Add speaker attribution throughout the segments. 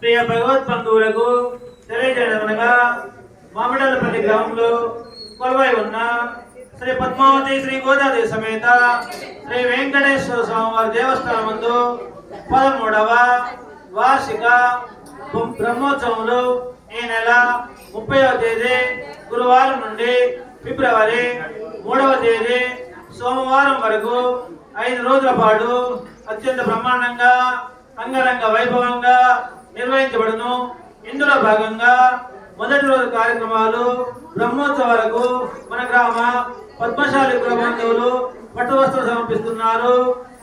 Speaker 1: ప్రియ భగవత్ బంధువులకు తెలియజేయడమనగా మామిడాలపల్లి గ్రామంలో కొలవై ఉన్న శ్రీ పద్మావతి శ్రీ గోదావరి సమేత శ్రీ వెంకటేశ్వర స్వామివారి దేవస్థానం ముందు పదమూడవ వార్షిక బ్రహ్మోత్సవంలో ఈ నెల ముప్పైవ తేదీ గురువారం నుండి ఫిబ్రవరి మూడవ తేదీ సోమవారం వరకు ఐదు రోజుల పాటు అత్యంత బ్రహ్మాండంగా అంగరంగ వైభవంగా నిర్వహించబడును. ఇందులో భాగంగా మొదటి రోజు కార్యక్రమాలు బ్రహ్మోత్సవాలకు మన గ్రామ పద్మశాలి కుల పట్టు వస్త్రం సమర్పిస్తున్నారు.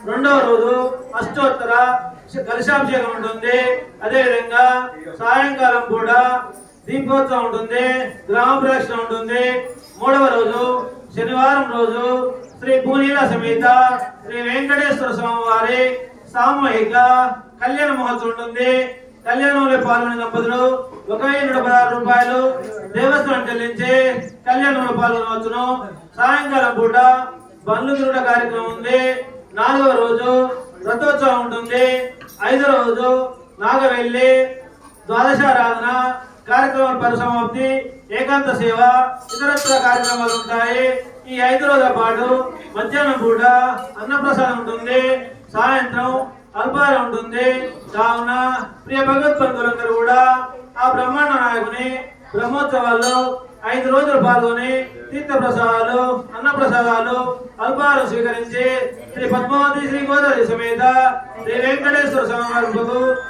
Speaker 1: రెండవ రోజు అష్టోత్తర కలశాభిషేకం ఉంటుంది. అదేవిధంగా సాయంకాలం కూడా దీపోత్సవం ఉంటుంది. గ్రామ ప్రదక్షిణ ఉంటుంది. మూడవ రోజు శనివారం రోజు శ్రీ పూనీల సమేత శ్రీ వెంకటేశ్వర స్వామి వారి సామూహిక కళ్యాణ మహోత్సవం ఉంటుంది. కళ్యాణంలో పాల్గొనే దంపతులు ఒక వెయ్యి నూట పదహారు రూపాయలు దేవస్థానం చెల్లించి కళ్యాణంలో పాల్గొనవచ్చును సాయంకాలం పూట బండ్లు తిరుగుట కార్యక్రమం ఉంది. నాలుగవ రోజు రథోత్సవం ఉంటుంది. ఐదవ రోజు నాగవెల్లి ద్వాదశారాధన కార్యక్రమాల పరిసమాప్తి ఏకాంత సేవ ఇతరత్ర కార్యక్రమాలు ఉంటాయి. ఈ ఐదు రోజుల పాటు మధ్యాహ్నం పూట అన్నప్రసాదం ఉంటుంది. సాయంత్రం అల్పారం ఉంటుంది. కావున ప్రియ భగవత్ బంధువులందరూ కూడా ఆ బ్రహ్మాండ నాయకుని బ్రహ్మోత్సవాల్లో ఐదు రోజులు పాల్గొని తీర్థ ప్రసాదాలు అన్న ప్రసాదాలు అల్పాహారం స్వీకరించి శ్రీ పద్మావతి శ్రీ గోదావరి సమేత శ్రీ వెంకటేశ్వర స్వామి వారికి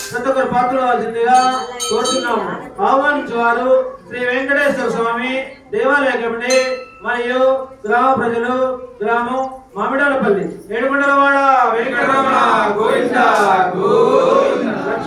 Speaker 1: ప్రతి ఒక్కరు పాత్రలు కావాల్సిందిగా కోరుతున్నాము ఆహ్వానించేవారు శ్రీ వెంకటేశ్వర స్వామి దేవాలయ కమిటీ మరియు గ్రామ ప్రజలు గ్రామం మామిడాలపల్లి ఏడుకొండలవాడ వెంకటరమణ
Speaker 2: గోవింద